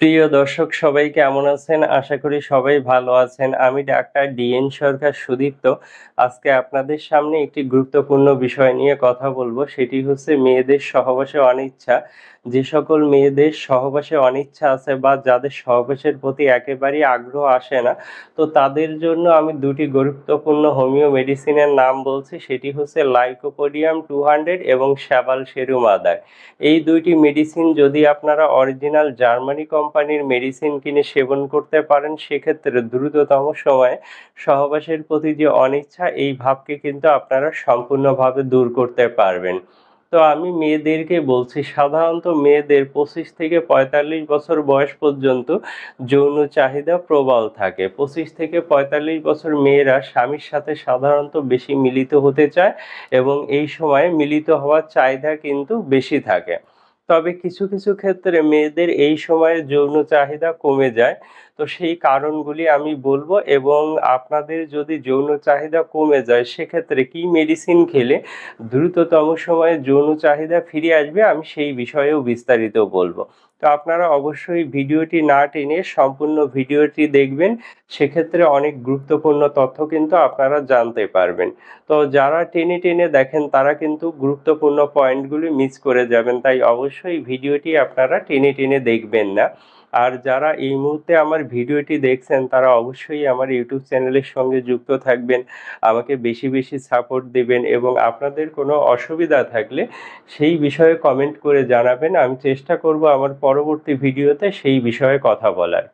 প্রিয় দর্শক, সবাই কেমন আছেন? আশা করি সবাই ভালো আছেন। আমি ডাক্তার ডিএন সরকার সুদীপ্ত। আজকে আপনাদের সামনে একটি গুরুত্বপূর্ণ বিষয় নিয়ে কথা বলব। সেটি হচ্ছে মেয়েদের সহবাসে অনিচ্ছা। যে সকল মেয়েদের সহবাসে অনিচ্ছা আছে বা যাদের সহবাসের প্রতি একেবারেই আগ্রহ আসে না, তো তাদের জন্য আমি দুটি গুরুত্বপূর্ণ হোমিও মেডিসিনের নাম বলছি। সেটি হচ্ছে লাইকোপোডিয়াম টু হান্ড্রেড এবং শ্যাবাল সেরুম আদার এই দুইটি মেডিসিন যদি আপনারা অরিজিনাল জার্মানি কোম্পানির মেডিসিন কিনে সেবন করতে পারেন, সেক্ষেত্রে দ্রুততম সময়ে সহবাসের প্রতি যে অনিচ্ছা, এই ভাবকে কিন্তু আপনারা সম্পূর্ণভাবে দূর করতে পারবেন। তো আমি মেয়েদেরকে বলছি, সাধারণত মেয়েদের পঁচিশ থেকে পঁয়তাল্লিশ বছর বয়স পর্যন্ত যৌন চাহিদা প্রবল থাকে। পঁচিশ থেকে পঁয়তাল্লিশ বছর মেয়েরা স্বামীর সাথে সাধারণত বেশি মিলিত হতে চায় এবং এই সময়ে মিলিত হওয়ার চাহিদা কিন্তু বেশি থাকে। তবে কিছু কিছু ক্ষেত্রে মেয়েদের এই সময়ে যৌন চাহিদা কমে যায়। তো সেই কারণগুলি আমি বলব এবং আপনাদের যদি যৌন চাহিদা কমে যায়, সেক্ষেত্রে কি মেডিসিন খেলে দ্রুততম সময়ে যৌন চাহিদা ফিরে আসবে আমি সেই বিষয়েও বিস্তারিত বলব। তো আপনারা অবশ্যই ভিডিওটি না টেনে সম্পূর্ণ ভিডিওটি দেখবেন, সেক্ষেত্রে অনেক গুরুত্বপূর্ণ তথ্য কিন্তু আপনারা জানতে পারবেন। তো যারা টেনে টেনে দেখেন, তারা কিন্তু গুরুত্বপূর্ণ পয়েন্টগুলি মিস করে যাবেন, তাই অবশ্যই ভিডিওটি আপনারা টেনে টেনে দেখবেন না। আর যারা এই মুহূর্তে আমার ভিডিওটি দেখছেন, তারা অবশ্যই আমার ইউটিউব চ্যানেলের সঙ্গে যুক্ত থাকবেন, আমাকে বেশি বেশি সাপোর্ট দেবেন এবং আপনাদের কোনো অসুবিধা থাকলে সেই বিষয়ে কমেন্ট করে জানাবেন। আমি চেষ্টা করব আমার পরবর্তী ভিডিওতে সেই বিষয়ে কথা বলার।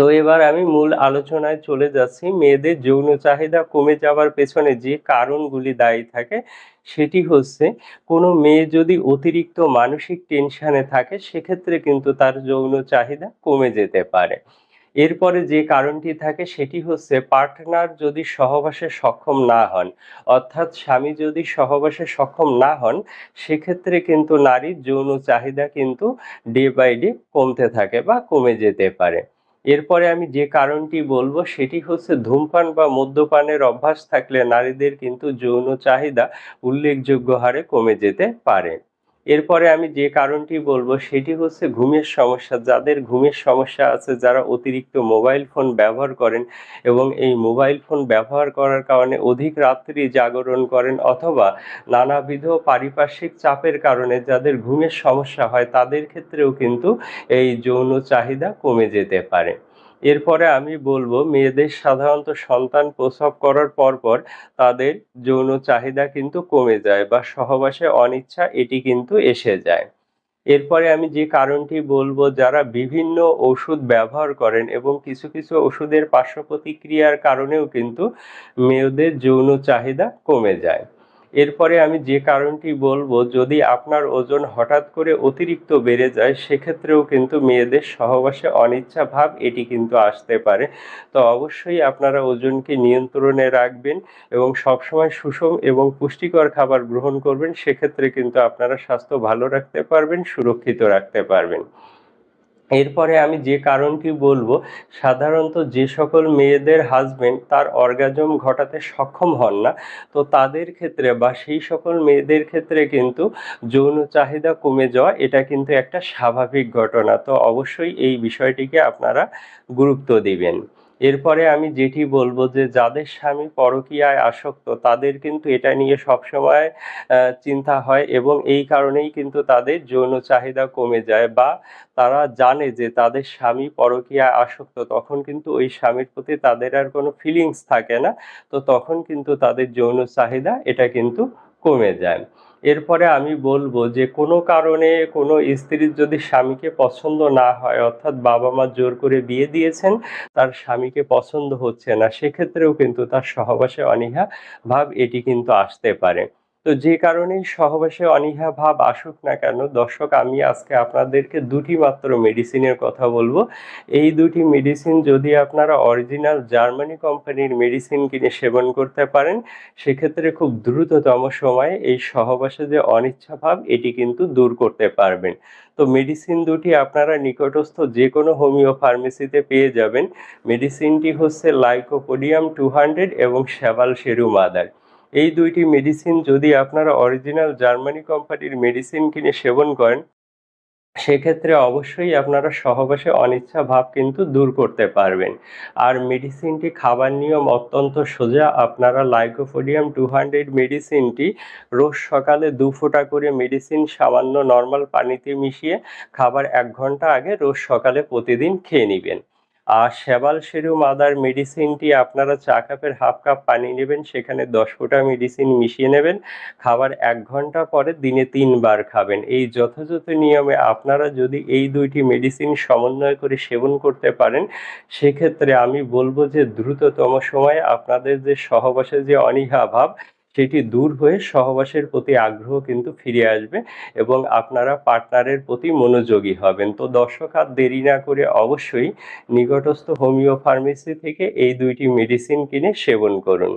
তো এবার আমি মূল আলোচনায় চলে যাচ্ছি। মেয়েদের যৌন চাহিদা কমে যাওয়ার পেছনে যে কারণগুলি দায়ী থাকে, সেটি হচ্ছে কোনো মেয়ে যদি অতিরিক্ত মানসিক টেনশানে থাকে, সেক্ষেত্রে কিন্তু তার যৌন চাহিদা কমে যেতে পারে। এরপরে যে কারণটি থাকে, সেটি হচ্ছে পার্টনার যদি সহবাসে সক্ষম না হন, অর্থাৎ স্বামী যদি সহবাসে সক্ষম না হন, সেক্ষেত্রে কিন্তু নারীর যৌন চাহিদা কিন্তু ডে বাই ডে কমতে থাকে বা কমে যেতে পারে। এরপরে আমি যে কারণটি বলব, সেটি হচ্ছে ধূমপান বা মদ্যপানের অভ্যাস থাকলে নারীদের কিন্তু যৌন চাহিদা উল্লেখযোগ্য হারে কমে যেতে পারে। এরপরে আমি যে কারণটি বলব সেটি হচ্ছে ঘুমের সমস্যা। যাদের ঘুমের সমস্যা আছে, যারা অতিরিক্ত মোবাইল ফোন ব্যবহার করেন এবং এই মোবাইল ফোন ব্যবহার করার কারণে অধিক রাত্রি জাগরণ করেন অথবা নানাবিধ পারিপার্শ্বিক চাপের কারণে যাদের ঘুমের সমস্যা হয়, তাদের ক্ষেত্রেও কিন্তু এই যৌন চাহিদা কমে যেতে পারে। এরপরে আমি বলব, মেয়েদের সাধারণত সন্তান প্রসব করার পরপর তাদের যৌন চাহিদা কিন্তু কমে যায় বা সহবাসে অনিচ্ছা এটি কিন্তু এসে যায়। এরপরে আমি যে কারণটি বলব, যারা বিভিন্ন ওষুধ ব্যবহার করেন এবং কিছু কিছু ওষুধের পার্শ্ব প্রতিক্রিয়ার কারণেও কিন্তু মেয়েদের যৌন চাহিদা কমে যায়। এরপরে আমি যে কারণটি বলব, যদি আপনার ওজন হঠাৎ করে অতিরিক্ত বেড়ে যায়, সেক্ষেত্রেও কিন্তু মেয়েদের সহবাসে অনিচ্ছা ভাব এটি কিন্তু আসতে পারে। তো অবশ্যই আপনারা ওজনকে নিয়ন্ত্রণে রাখবেন এবং সবসময় সুষম এবং পুষ্টিকর খাবার গ্রহণ করবেন, সেক্ষেত্রে কিন্তু আপনারা স্বাস্থ্য ভালো রাখতে পারবেন, সুরক্ষিত রাখতে পারবেন। এরপরে আমি যে কারণটি বলব, সাধারণত যে সকল মেয়েদের হাজবেন্ড তার অর্গাজম ঘটাতে সক্ষম হন না, তো তাদের ক্ষেত্রে বা সেই সকল মেয়েদের ক্ষেত্রে কিন্তু যৌন চাহিদা কমে যাওয়া, এটা কিন্তু একটা স্বাভাবিক ঘটনা। তো অবশ্যই এই বিষয়টিকে আপনারা গুরুত্ব দিবেন। এরপরে আমি যেটি বলব যে, যাদের স্বামী পরকীয়ায় আসক্ত, তাদের কিন্তু এটা নিয়ে সবসময় চিন্তা হয় এবং এই কারণেই কিন্তু তাদের যৌন চাহিদা কমে যায় বা তারা জানে যে, তাদের স্বামী পরকীয়ায় আসক্ত, তখন কিন্তু ওই স্বামীর প্রতি তাদের আর কোনো ফিলিংস থাকে না। তো তখন কিন্তু তাদের যৌন চাহিদা এটা কিন্তু কমে যায়। এরপরে আমি বলব যে কোনো কারণে কোনো স্ত্রীর যদি স্বামীকে পছন্দ না হয়, অর্থাৎ বাবা মা জোর করে বিয়ে দিয়েছেন, তার স্বামীকে পছন্দ হচ্ছে না, সেক্ষেত্রেও কিন্তু তার সহবাসে অনীহা ভাব এটি কিন্তু আসতে পারে। তো যে কারণেই সহবাসে অনীহা ভাব আসুক না কেন, দর্শক, আমি আজকে আপনাদেরকে দুটি মাত্র মেডিসিনের কথা বলব। এই দুটি মেডিসিন যদি আপনারা অরিজিনাল জার্মানি কোম্পানির মেডিসিন কিনে সেবন করতে পারেন, সেক্ষেত্রে খুব দ্রুততম সময়ে এই সহবাসে যে অনিচ্ছা ভাব, এটি কিন্তু দূর করতে পারবেন। তো মেডিসিন দুটি আপনারা নিকটস্থ যে কোনো হোমিও ফার্মেসিতে পেয়ে যাবেন। মেডিসিনটি হচ্ছে লাইকোপোডিয়াম টু হান্ড্রেড এবং শ্যাবাল সেরুম আদার এই দুইটি মেডিসিন যদি আপনারা অরিজিনাল জার্মানি কোম্পানির মেডিসিন কিনে সেবন করেন, সেক্ষেত্রে অবশ্যই আপনারা সহবাসে অনিচ্ছা ভাব কিন্তু দূর করতে পারবেন। আর মেডিসিনটি খাবার নিয়ম অত্যন্ত সোজা, আপনারা লাইকোফোডিয়াম টু হান্ড্রেড মেডিসিনটি রোজ সকালে দু ফোঁটা করে মেডিসিন সামান্য নর্মাল পানিতে মিশিয়ে খাবার এক ঘণ্টা আগে রোজ সকালে প্রতিদিন খেয়ে নেবেন। আর সেবাল সেরুম আদার মেডিসিনটি আপনারা চা কাপের হাফ কাপ পানি নেবেন, সেখানে দশ ফোঁটা মেডিসিন মিশিয়ে নেবেন। খাবার এক ঘণ্টা পরে দিনে তিনবার খাবেন। এই যথাযথ নিয়মে আপনারা যদি এই দুইটি মেডিসিন সমন্বয় করে সেবন করতে পারেন, সেক্ষেত্রে আমি বলব যে দ্রুততম সময়ে আপনাদের যে সহবাসে যে অনীহা ভাব সেটি দূর হয়ে সহবাসের প্রতি আগ্রহ কিন্তু ফিরে আসবে এবং আপনারা পার্টনারের প্রতি মনোযোগী হবেন। তো দর্শক, আর দেরি না করে অবশ্যই নিকটস্থ হোমিও ফার্মেসি থেকে এই দুইটি মেডিসিন কিনে সেবন করুন।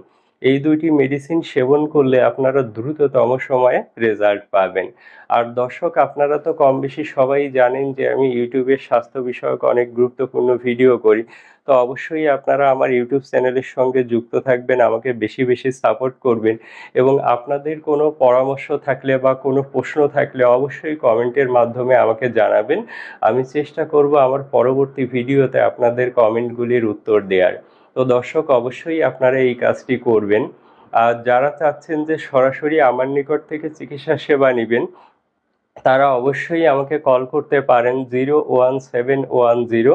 এই দুইটি মেডিসিন সেবন করলে আপনারা দ্রুততম সময়ে রেজাল্ট পাবেন। আর দর্শক, আপনারা তো কম বেশি সবাই জানেন যে আমি ইউটিউবের স্বাস্থ্য বিষয়ক অনেক গুরুত্বপূর্ণ ভিডিও করি। তো অবশ্যই আপনারা আমার ইউটিউব চ্যানেলের সঙ্গে যুক্ত থাকবেন, আমাকে বেশি বেশি সাপোর্ট করবেন এবং আপনাদের কোনো পরামর্শ থাকলে বা কোনো প্রশ্ন থাকলে অবশ্যই কমেন্টের মাধ্যমে আমাকে জানাবেন। আমি চেষ্টা করব আমার পরবর্তী ভিডিওতে আপনাদের কমেন্টগুলির উত্তর দেওয়ার তো দর্শক, অবশ্যই আপনারা এই কাজটি করবেন। আর যারা চাচ্ছেন যে সরাসরি আমার নিকট থেকে চিকিৎসা সেবা নেবেন, তারা অবশ্যই আমাকে কল করতে পারেন zero one seven one zero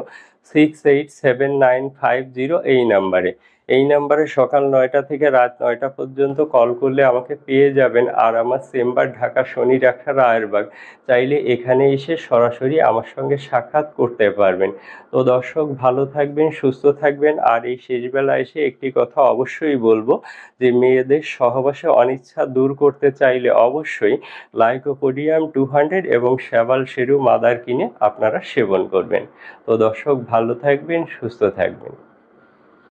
six eight seven nine five zero এই নাম্বারে। এই নাম্বারে সকাল নয়টা থেকে রাত নয়টা পর্যন্ত কল করলে আমাকে পেয়ে যাবেন আর আমার চেম্বার ঢাকা শনি রাখা রায়েরবাগ। চাইলে এখানে এসে সরাসরি আমার সঙ্গে সাক্ষাৎ করতে পারবেন। তো দর্শক, ভালো থাকবেন, সুস্থ থাকবেন। আর এই শেষবেলা এসে একটি কথা অবশ্যই বলব যে, মেয়েদের সহবাসে অনিচ্ছা দূর করতে চাইলে অবশ্যই লাইকোপোডিয়াম টু হান্ড্রেড এবং শ্যাবাল সেরু মাদার কিনে আপনারা সেবন করবেন। তো দর্শক, ভালো থাকবেন, সুস্থ থাকবেন।